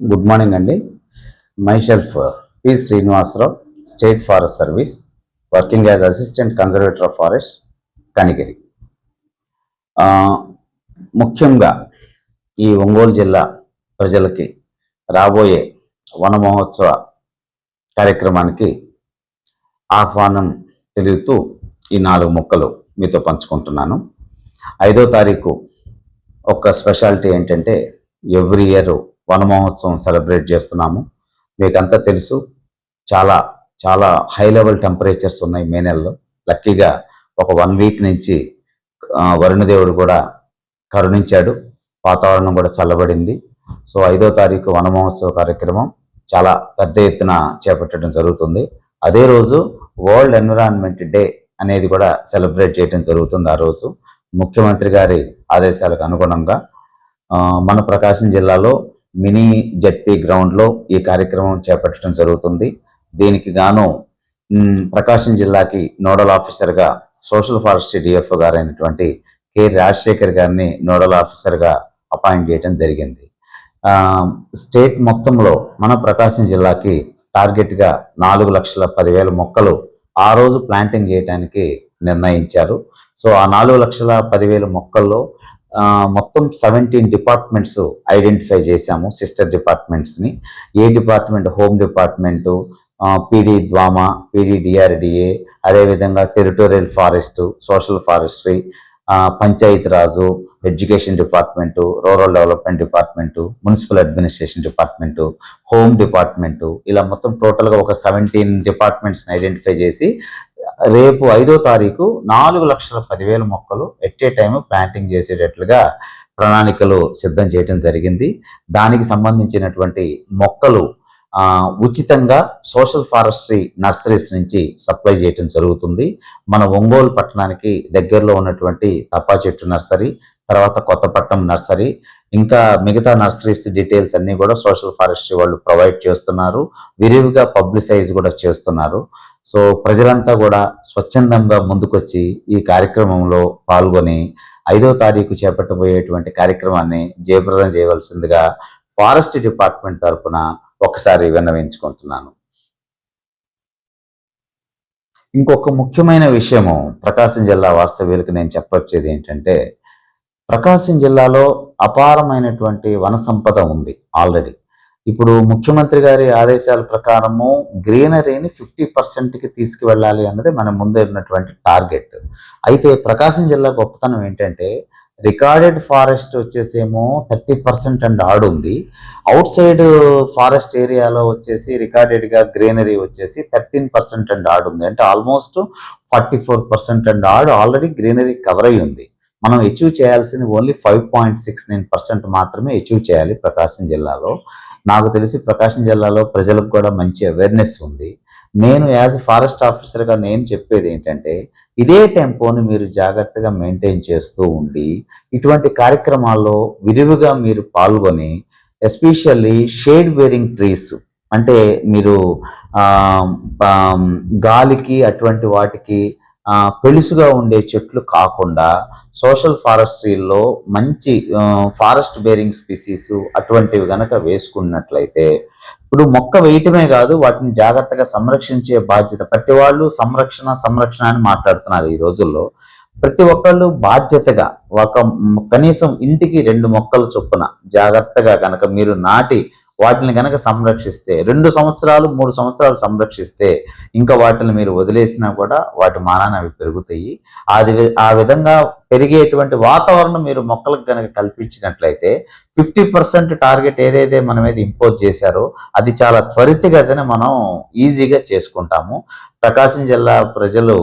Good morning అండి. Myself P. Srinivasa Rao state forest service working as assistant conservator of forest Kanigiri. ముఖ్యంగా ఈ ఒంగోలు జిల్లా ప్రజలకి రాబోయే వన మహోత్సవ కార్యక్రమానికి ఆహ్వానం తెలుగుతూ ఈ నాలుగు మొక్కలు మీతో పంచుకుంటున్నాను. ఐదో తారీఖు ఒక స్పెషాలిటీ ఏంటంటే ఎవ్రీ ఇయర్ వన మహోత్సవం సెలబ్రేట్ చేస్తున్నాము. మీకంతా తెలుసు చాలా చాలా హై లెవెల్ టెంపరేచర్స్ ఉన్నాయి మే నెలలో. లక్కీగా ఒక వన్ వీక్ నుంచి వరుణదేవుడు కూడా కరుణించాడు. వాతావరణం కూడా చల్లబడింది. సో ఐదో తారీఖు వన మహోత్సవ కార్యక్రమం చాలా పెద్ద ఎత్తున చేపట్టడం జరుగుతుంది. అదే రోజు వరల్డ్ ఎన్విరాన్మెంట్ డే అనేది కూడా సెలబ్రేట్ చేయడం జరుగుతుంది ఆ రోజు. ముఖ్యమంత్రి గారి ఆదేశాలకు అనుగుణంగా మన ప్రకాశం జిల్లాలో మినీ జెడ్పీ గ్రౌండ్లో ఈ కార్యక్రమం చేపట్టడం జరుగుతుంది. దీనికి గాను ప్రకాశం జిల్లాకి నోడల్ ఆఫీసర్గా సోషల్ ఫారెస్ట్రీ డిఎఫ్ఓ గారైనటువంటి కె. రాజశేఖర్ గారిని నోడల్ ఆఫీసర్గా అపాయింట్ చేయడం జరిగింది. స్టేట్ మొత్తంలో మన ప్రకాశం జిల్లాకి టార్గెట్గా నాలుగు లక్షల పదివేల మొక్కలు ఆ రోజు ప్లాంటింగ్ చేయడానికి నిర్ణయించారు. సో ఆ నాలుగు లక్షల పదివేల మొక్కల్లో మొత్తం సెవెంటీన్ డిపార్ట్మెంట్స్ ఐడెంటిఫై చేశాము సిస్టర్ డిపార్ట్మెంట్స్ని ఏ department home department PD DWMA PD DRDA అదేవిధంగా territorial forest social forestry Panchayat Raj education department rural development department municipal administration department home department ఇలా మొత్తం టోటల్గా ఒక సెవెంటీన్ డిపార్ట్మెంట్స్ని ఐడెంటిఫై చేసి రేపు ఐదో తారీఖు నాలుగు లక్షల పదివేల మొక్కలు ఎట్ ఏ టైం ప్లాంటింగ్ చేసేటట్లుగా ప్రణాళికలు సిద్ధం చేయడం జరిగింది. దానికి సంబంధించినటువంటి మొక్కలు ఉచితంగా సోషల్ ఫారెస్ట్రీ నర్సరీస్ నుంచి సప్లై చేయడం జరుగుతుంది. మన ఒంగోలు పట్టణానికి దగ్గరలో ఉన్నటువంటి తప్పా చెట్టు నర్సరీ తర్వాత కొత్తపట్నం నర్సరీ ఇంకా మిగతా నర్సరీస్ డీటెయిల్స్ అన్నీ కూడా సోషల్ ఫారెస్ట్రీ వాళ్ళు ప్రొవైడ్ చేస్తున్నారు. విరివిగా పబ్లిసైజ్ కూడా చేస్తున్నారు. సో ప్రజలంతా కూడా స్వచ్ఛందంగా ముందుకొచ్చి ఈ కార్యక్రమంలో పాల్గొని ఐదో తారీఖు చేపట్టబోయేటువంటి కార్యక్రమాన్ని జయప్రదం చేయవలసిందిగా ఫారెస్ట్ డిపార్ట్మెంట్ తరపున ఒకసారి విన్నవించుకుంటున్నాను. ఇంకొక ముఖ్యమైన విషయము ప్రకాశం జిల్లా వాస్తవ్యులకు నేను చెప్పొచ్చేది ఏంటంటే ప్రకాశం జిల్లాలో అపారమైనటువంటి వన సంపద ఉంది ఆల్రెడీ. ఇప్పుడు ముఖ్యమంత్రి గారి ఆదేశాల ప్రకారము గ్రీనరీని ఫిఫ్టీ పర్సెంట్కి తీసుకువెళ్ళాలి అన్నది మన ముందే ఉన్నటువంటి టార్గెట్. అయితే ప్రకాశం జిల్లా గొప్పతనం ఏంటంటే రికార్డెడ్ ఫారెస్ట్ వచ్చేసేమో థర్టీ పర్సెంట్ అండ్ ఆడ్ ఉంది. అవుట్ సైడ్ ఫారెస్ట్ ఏరియాలో వచ్చేసి రికార్డెడ్గా గ్రీనరీ వచ్చేసి థర్టీన్ పర్సెంట్ అండ్ ఆడ్ ఉంది. అంటే almost forty four percent and odd already greenery cover అయి ఉంది. మనం అచీవ్ చేయాల్సింది only five point six nine percent మాత్రమే అచీవ్ చేయాలి ప్రకాశం జిల్లాలో. నాకు తెలిసి ప్రకాశం జిల్లాలో ప్రజలకు కూడా మంచి అవేర్నెస్ ఉంది. నేను యాజ్ ఫారెస్ట్ ఆఫీసర్గా నేను చెప్పేది ఏంటంటే ఇదే టెంపోని మీరు జాగ్రత్తగా మెయింటైన్ చేస్తూ ఉండి ఇటువంటి కార్యక్రమాల్లో విరివిగా మీరు పాల్గొని ఎస్పెషల్లీ షేడ్ బేరింగ్ ట్రీస్ అంటే మీరు గాలికి అటువంటి వాటికి పెలుసుగా ఉండే చెట్లు కాకుండా సోషల్ ఫారెస్ట్రీలో మంచి ఫారెస్ట్ బేరింగ్ స్పీసీస్ అటువంటివి కనుక వేసుకున్నట్లయితే ఇప్పుడు మొక్క వేయటమే కాదు వాటిని జాగ్రత్తగా సంరక్షించే బాధ్యత. ప్రతి వాళ్ళు సంరక్షణ సంరక్షణ అని మాట్లాడుతున్నారు ఈ రోజుల్లో. ప్రతి ఒక్కళ్ళు బాధ్యతగా ఒక కనీసం ఇంటికి రెండు మొక్కలు చొప్పున జాగ్రత్తగా కనుక మీరు నాటి వాటిని కనుక సంరక్షిస్తే రెండు సంవత్సరాలు మూడు సంవత్సరాలు సంరక్షిస్తే ఇంకా వాటిని మీరు వదిలేసినా కూడా వాటి మానాన్ని అవి పెరుగుతాయి. అది ఆ విధంగా పెరిగేటువంటి వాతావరణం మీరు మొక్కలకు కనుక కల్పించినట్లయితే ఫిఫ్టీ పర్సెంట్ టార్గెట్ ఏదైతే మన మీద ఇంపోజ్ చేశారో అది చాలా త్వరితగతిన మనం ఈజీగా చేసుకుంటాము. ప్రకాశం జిల్లా ప్రజలు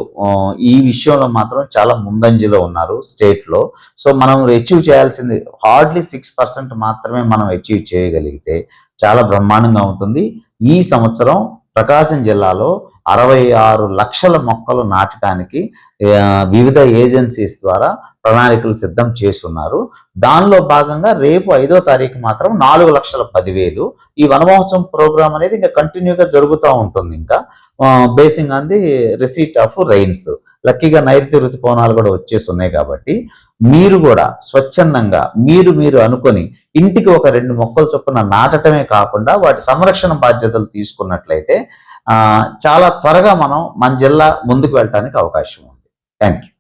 ఈ విషయంలో మాత్రం చాలా ముందంజలో ఉన్నారు స్టేట్లో. సో మనం అచీవ్ చేయాల్సింది హార్డ్లీ సిక్స్ పర్సెంట్ మాత్రమే మనం అచీవ్ చేయగలిగితే చాలా బ్రహ్మాండంగా ఉంటుంది. ఈ సంవత్సరం ప్రకాశం జిల్లాలో అరవై ఆరు లక్షల మొక్కలు నాటడానికి వివిధ ఏజెన్సీస్ ద్వారా ప్రణాళికలు సిద్ధం చేస్తున్నారు. దానిలో భాగంగా రేపు ఐదో తారీఖు మాత్రం నాలుగు లక్షల పదివేలు. ఈ వనమహోత్సవం ప్రోగ్రామ్ అనేది ఇంకా కంటిన్యూగా జరుగుతూ ఉంటుంది ఇంకా. Basing on the receipt of rains లక్కీగా నైరుతి ఋతుపవనాలు కూడా వచ్చేస్తున్నాయి కాబట్టి మీరు కూడా స్వచ్ఛందంగా మీరు మీరు అనుకొని ఇంటికి ఒక రెండు మొక్కలు చొప్పున నాటటమే కాకుండా వాటి సంరక్షణ బాధ్యతలు తీసుకున్నట్లయితే చాలా త్వరగా మనం మన జిల్లా ముందుకు వెళ్ళటానికి అవకాశం ఉంది. Thank you